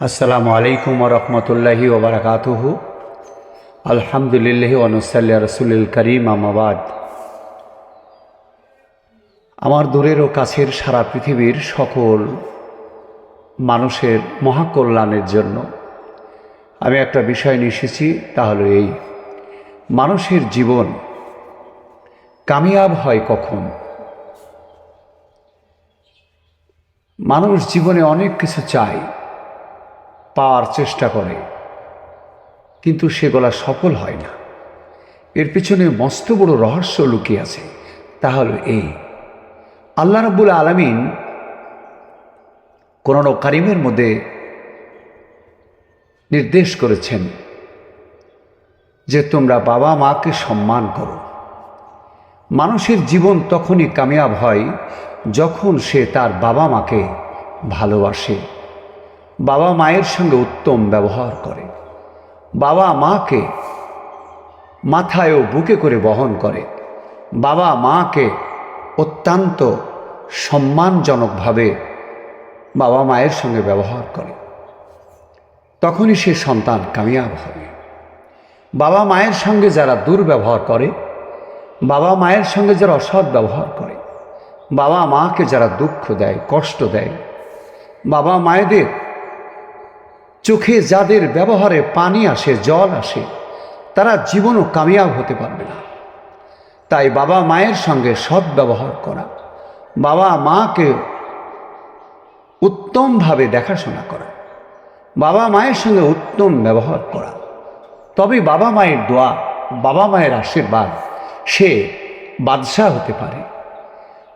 আসসালামু আলাইকুম রহমতুল্লাহি ওবরাকাতুহু আলহামদুলিল্লাহ অনুসাল্লা রসুল করিম আমাবাদ আমার দূরের ও কাছের সারা পৃথিবীর সকল মানুষের মহাকল্যাণের জন্য আমি একটা বিষয় নিয়ে এসেছি, তা হলো এই। মানুষের জীবন কামিয়াব হয় কখন? মানুষ জীবনে অনেক কিছু চায় পাওয়ার চেষ্টা করে। কিন্তু সেগুলা সফল হয় না। এর পিছনে মস্ত বড় রহস্য লুকিয়ে আছে। তা হল এই। আল্লাহ রব্বুল আলমিন কোরআন কারিমের মধ্যে নির্দেশ করেছেন যে তোমরা বাবা মাকে সম্মান করো। মানুষের জীবন তখনই কামিয়াব হয় যখন সে তার বাবা মাকে ভালোবাসে। বাবা মায়ের সঙ্গে উত্তম ব্যবহার করে। বাবা মাকে মাথায় ও বুকে করে বহন করে। বাবা মাকে অত্যন্ত সম্মানজনকভাবে বাবা মায়ের সঙ্গে ব্যবহার করে। তখনই সে সন্তান কামিয়াব হবে বাবা মায়ের সঙ্গে যারা দুর্ব্যবহার করে, বাবা মায়ের সঙ্গে যারা অসৎ ব্যবহার করে, বাবা মাকে যারা দুঃখ দেয়, কষ্ট দেয়, বাবা মায়েদের চোখে যাদের ব্যবহারে পানি আসে, জল আসে, তারা জীবনও কামিয়াব হতে পারবে না। তাই বাবা মায়ের সঙ্গে সৎ ব্যবহার করা, বাবা মাকে উত্তমভাবে দেখাশোনা করা, বাবা মায়ের সঙ্গে উত্তম ব্যবহার করা। তবে বাবা মায়ের দোয়া, বাবা মায়ের আশীর্বাদ, সে বাদশাহ হতে পারে।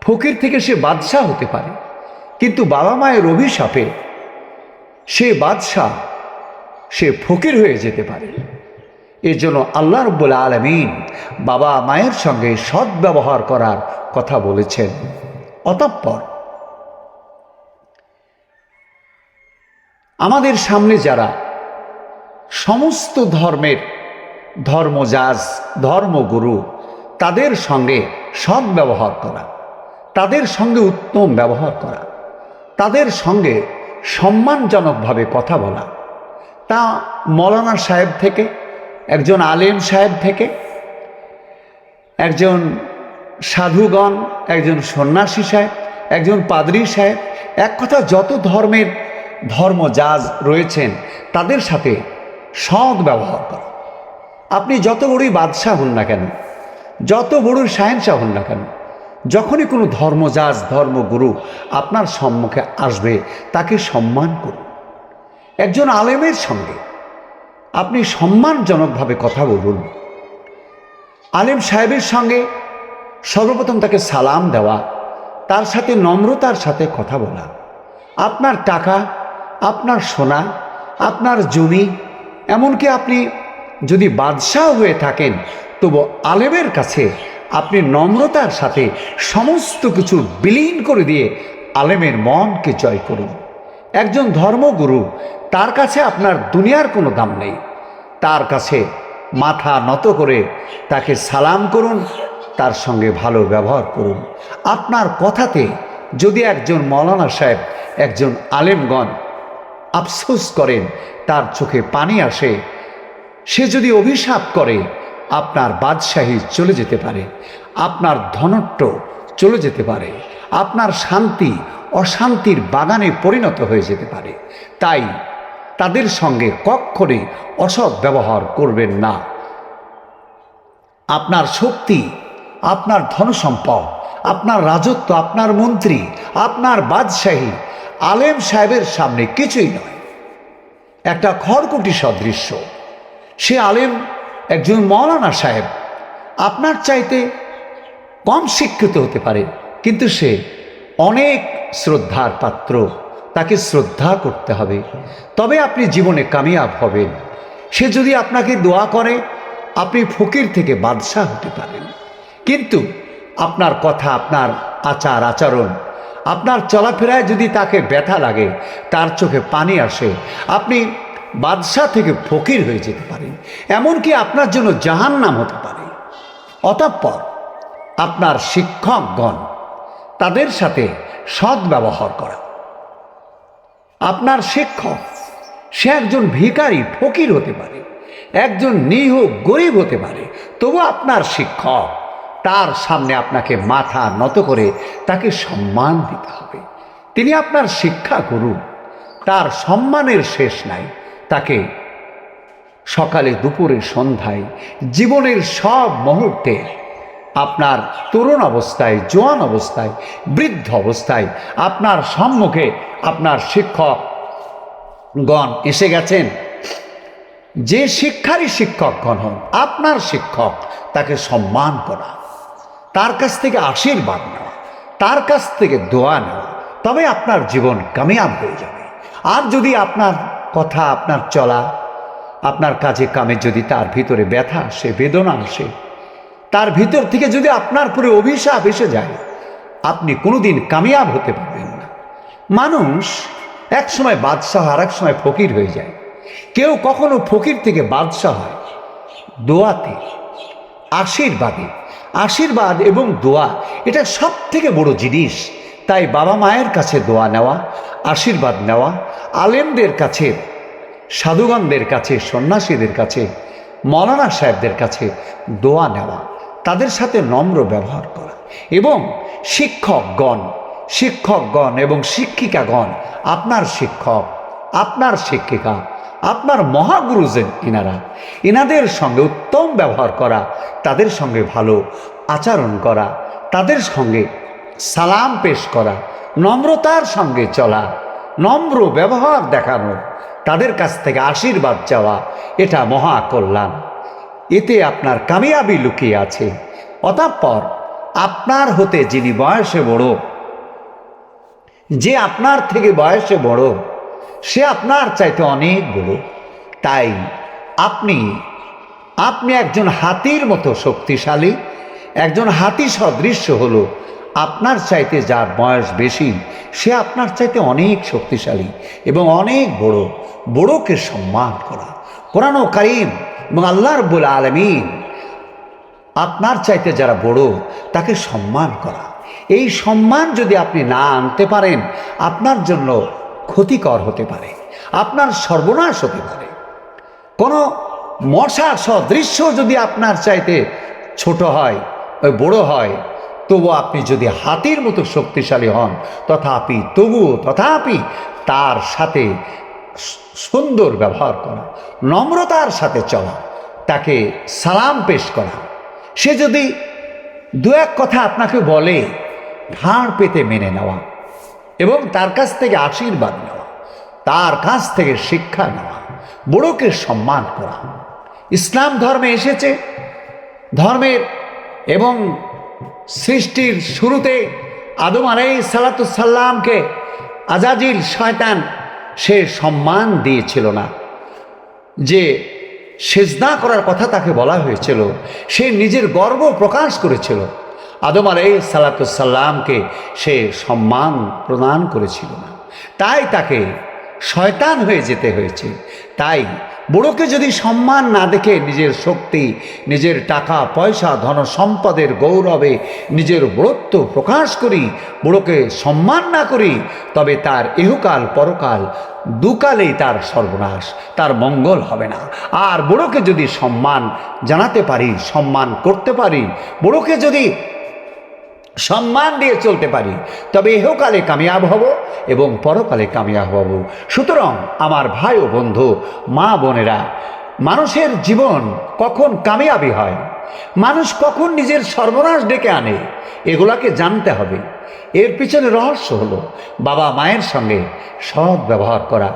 ফকির থেকে সে বাদশাহ হতে পারে। কিন্তু বাবা মায়ের অভিশাপে সে বাদশাহ, সে ফকির হয়ে যেতে পারে। এর জন্য আল্লাহ রব্বুল আলমিন বাবা মায়ের সঙ্গে সৎ ব্যবহার করার কথা বলেছেন। অতঃপর আমাদের সামনে যারা সমস্ত ধর্মের ধর্মজাজ, ধর্মগুরু, তাদের সঙ্গে সৎ ব্যবহার করা, তাদের সঙ্গে উত্তম ব্যবহার করা, তাদের সঙ্গে সম্মানজনকভাবে কথা বলা। তা মৌলানা সাহেব থেকে, একজন আলেম সাহেব থেকে, একজন সাধুগণ, একজন সন্ন্যাসী সাহেব, একজন পাদরি সাহেব, এক কথা যত ধর্মের ধর্মজাজ রয়েছেন, তাদের সাথে সৎ ব্যবহার করা। আপনি যত বড়ই বাদশাহ হন না কেন, যত বড়ই সাহেনশাহ হন না কেন যখনই কোনো ধর্মজাজ ধর্মগুরু আপনার সম্মুখে আসবে, তাকে সম্মান করুন। একজন আলেমের সঙ্গে আপনি সম্মানজনকভাবে কথা বলুন। আলেম সাহেবের সঙ্গে সর্বপ্রথম তাকে সালাম দেওয়া, তার সাথে নম্রতার সাথে কথা বলা, আপনার টাকা, আপনার সোনা, আপনার জমি, এমনকি আপনি যদি বাদশাহ হয়ে থাকেন, তবু আলেমের কাছে আপনি নম্রতার সাথে সমস্ত কিছু বিলীন করে দিয়ে আলেমের মনকে জয় করুন। একজন ধর্মগুরু, তার কাছে আপনার দুনিয়ার কোনো দাম নেই। তার কাছে মাথা নত করে তাকে সালাম করুন, তার সঙ্গে ভালো ব্যবহার করুন। আপনার কথাতে যদি একজন মৌলানা সাহেব, একজন আলেমগণ আফসোস করেন, তার চোখে পানি আসে, সে যদি অভিশাপ করে আপনার বাদশাহী চলে যেতে পারে, আপনার ধনট্য চলে যেতে পারে, আপনার শান্তি অশান্তির বাগানে পরিণত হয়ে যেতে পারে। তাই তাদের সঙ্গে কক্ষণে অসৎ ব্যবহার করবেন না। আপনার শক্তি, আপনার ধনসম্পদ, আপনার রাজত্ব, আপনার মন্ত্রী, আপনার বাদশাহী, আলেম সাহেবের সামনে কিছুই নয়। একটা খড়কুটি সদৃশ্য। সে আলেম একজন মৌলানা সাহেব আপনার চাইতে কম শিক্ষিত হতে পারে, কিন্তু সে অনেক শ্রদ্ধার পাত্র। তাকে শ্রদ্ধা করতে হবে। তবে আপনি জীবনে কামিয়াব হবেন। সে যদি আপনাকে দোয়া করে, আপনি ফকির থেকে বাদশাহ হতে পারেন। কিন্তু আপনার কথা, আপনার আচার, আচরণ, আপনার চলাফেরায় যদি তাকে ব্যথা লাগে, তার চোখে পানি আসে, আপনি বাদশাহ থেকে ফকির হয়ে যেতে পারেন এমনকি আপনার জন্য জাহান নাম হতে পারে। অতঃপর আপনার শিক্ষকগণ তাদের সাথে সৎ ব্যবহার করা। আপনার শিক্ষক, সে একজন ভিখারি, ফকির হতে পারে, একজন নিহ গরিব হতে পারে। তবু আপনার শিক্ষক, তার সামনে আপনাকে মাথা নত করে তাকে সম্মান দিতে হবে। তিনি আপনার শিক্ষা করুন তার সম্মানের শেষ নাই। সকালে দুপুরে সন্ধ্যায়, জীবনের সব মুহূর্তে, আপনার তরুণ অবস্থায়, জোয়ান অবস্থায়, বৃদ্ধ অবস্থায়, আপনার সম্মুখে আপনার শিক্ষকগণ এসে গেছেন। যে শিক্ষারই শিক্ষকগণ হন, আপনার শিক্ষক তাকে সম্মান করা, তার কাছ থেকে আশীর্বাদ নেওয়া, তার কাছ থেকে দোয়া নেওয়া, তবে আপনার জীবন কামিয়াব হয়ে যাবে। আর যদি আপনার কথা আপনার চলা, আপনার কাজে কামে যদি তার ভিতরে ব্যথা আসে, বেদনা আসে, তার ভিতর থেকে যদি আপনার পুরো অভিশাপ এসে যায়, আপনি কোনোদিন কামিয়াব হতে পারবেন না। মানুষ এক সময় বাদশাহ আর এক সময় ফকির হয়ে যায়। কেউ কখনো ফকির থেকে বাদশাহ হয়, দোয়াতে, আশীর্বাদে। আশীর্বাদ এবং দোয়া, এটা সব থেকে বড় জিনিস। তাই বাবা মায়ের কাছে দোয়া নেওয়া, আশীর্বাদ নেওয়া আলেমদের কাছে, সাধুগণদের কাছে, সন্ন্যাসীদের কাছে, মৌলানা সাহেবদের কাছে দোয়া নেওয়া, তাদের সাথে নম্র ব্যবহার করা এবং শিক্ষকগণ শিক্ষকগণ এবং শিক্ষিকাগণ, আপনার শিক্ষক, আপনার শিক্ষিকা, আপনার মহাগুরুজন ইনারা, ইনাদের সঙ্গে উত্তম ব্যবহার করা, তাদের সঙ্গে ভালো আচরণ করা, তাদের সঙ্গে সালাম পেশ করা, নম্রতার সঙ্গে চলা নম্র ব্যবহার দেখানো, তাদের কাছ থেকে আশীর্বাদ চাওয়া, এটা মহা কল্যাণ এতে আপনার কামিয়াবি লুকিয়ে আছে। অতঃপর আপনার হতে যিনি বয়সে বড়, যে আপনার থেকে বয়সে বড়, সে আপনার চাইতে অনেক বড়। তাই আপনি আপনি একজন হাতির মতো শক্তিশালী, একজন হাতি সদৃশ্য হলো আপনার চাইতে যার বয়স বেশি, সে আপনার চাইতে অনেক শক্তিশালী এবং অনেক বড়। বড়কে সম্মান করা। কোরআন কারিম এবং আল্লাহ রব্বুল আলমিন আপনার চাইতে যারা বড়, তাকে সম্মান করা। এই সম্মান যদি আপনি না আনতে পারেন, আপনার জন্য ক্ষতিকর হতে পারে, আপনার সর্বনাশ হতে পারে। কোনো মশা সদৃশ্য যদি আপনার চাইতে ছোট হয় ওই বড় হয় তবু আপনি যদি হাতির মতো শক্তিশালী হন, তথাপি তবুও তথাপি তার সাথে সুন্দর ব্যবহার করা, নম্রতার সাথে চলা, তাকে সালাম পেশ করা। সে যদি দু এক কথা আপনাকে বলে, ঘাড় পেতে মেনে নেওয়া এবং তার কাছ থেকে আশীর্বাদ নেওয়া, তার কাছ থেকে শিক্ষা নেওয়া, বড়কে সম্মান করা। ইসলাম ধর্মে এসেছে। ধর্মের এবং সৃষ্টির শুরুতে আদম আলাই সালাতুসাল্লামকে আজাজিল শয়তান সে সম্মান দিয়েছিল না। যে সেজদা করার কথা তাকে বলা হয়েছিল, সে নিজের গর্ব প্রকাশ করেছিল। আদম আলাই সালাতুসাল্লামকে সে সম্মান প্রদান করেছিল না। তাই তাকে শয়তান হয়ে যেতে হয়েছে। তাই বড়কে যদি সম্মান না দেখে নিজের শক্তি, নিজের টাকা, পয়সা, ধন, সম্পদের গৌরবে, নিজের বড়ত্ব প্রকাশ করি, বড়কে সম্মান না করি, তবে তার ইহকাল, পরকাল, দুকালেই তার সর্বনাশ, তার মঙ্গল হবে না। আর বড়কে যদি সম্মান জানাতে পারি, সম্মান করতে পারি, বড়কে যদি সম্মান দিয়ে চলতে পারি। তবে ইহকালে কামিয়াব হব এবং পরকালে কামিয়াব হব। সুতরাং আমার ভাই ও বন্ধু, মা বোনেরা, মানুষের জীবন কখন কামিয়াবি হয়? মানুষ কখন নিজের সর্বনাশ ডেকে আনে? এগুলাকে জানতে হবে। এর পিছনে রহস্য হলো, বাবা মায়ের সঙ্গে সৎ ব্যবহার করা।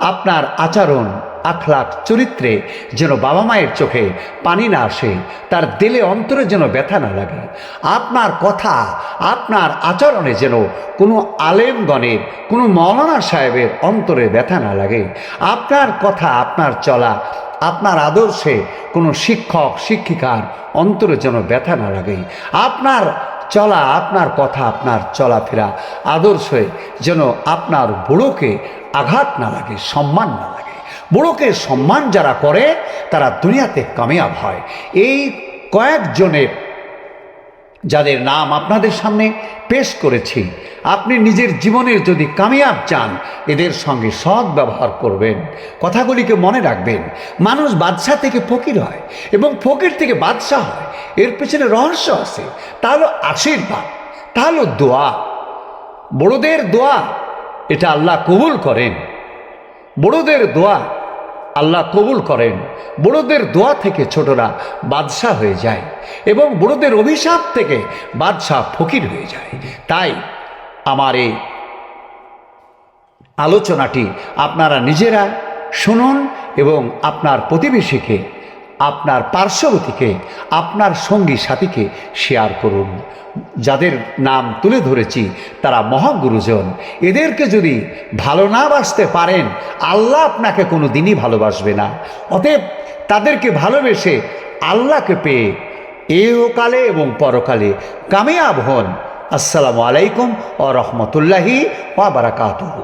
আপনার আচরণ আখলাখ চরিত্রে যেন বাবা মায়ের চোখে পানি না আসে, তার দিলে অন্তরে যেন ব্যথা না লাগে। আপনার কথা, আপনার আচরণে যেন কোনো আলেমগণের, কোনো মৌলানা সাহেবের অন্তরে ব্যথা না লাগে। আপনার কথা, আপনার চলা, আপনার আদর্শে কোনো শিক্ষক, শিক্ষিকার অন্তরে যেন ব্যথা না লাগে। আপনার চলা, আপনার কথা, আপনার চলাফেরা আদর্শে যেন আপনার বুড়োকে আঘাত না লাগে, সম্মান না লাগে। বুড়োকে সম্মান যারা করে, তারা দুনিয়াতে কামিয়াব হয়। এই কয়েকজনের যাদের নাম আপনাদের সামনে পেশ করেছি, আপনি নিজের জীবনের যদি কামিয়াব চান, এদের সঙ্গে সৎ ব্যবহার করবেন, কথাগুলিকে মনে রাখবেন। মানুষ বাদশাহ থেকে ফকির হয় এবং ফকির থেকে বাদশাহ হয়। এর পেছনে রহস্য আছে। তা হলো আশীর্বাদ তা হলো দোয়া। বড়দের দোয়া, এটা আল্লাহ কবুল করেন। বড়দের দোয়া আল্লাহ কবুল করেন। বড়দের দোয়া থেকে ছোটরা বাদশাহ হয়ে যায় এবং বড়দের অভিশাপ থেকে বাদশাহ ফকির হয়ে যায়। তাই আমার এই আলোচনাটি আপনারা নিজেরা শুনুন এবং আপনার প্রতিবেশীকে আপনার পার্শ্ববর্তীকে, আপনার সঙ্গী সাথীকে শেয়ার করুন। যাদের নাম তুলে ধরেছি, তারা মহাগুরুজন। এদেরকে যদি ভালো না বাসতে পারেন, আল্লাহ আপনাকে কোনো দিনই ভালোবাসবে না। অতএব তাদেরকে ভালোবেসে আল্লাহকে পেয়ে এহকালে এবং পরকালে কামিয়াব হন। আসসালামু আলাইকুম ও রহমতুল্লাহি ওয়া বারাকাতুহু।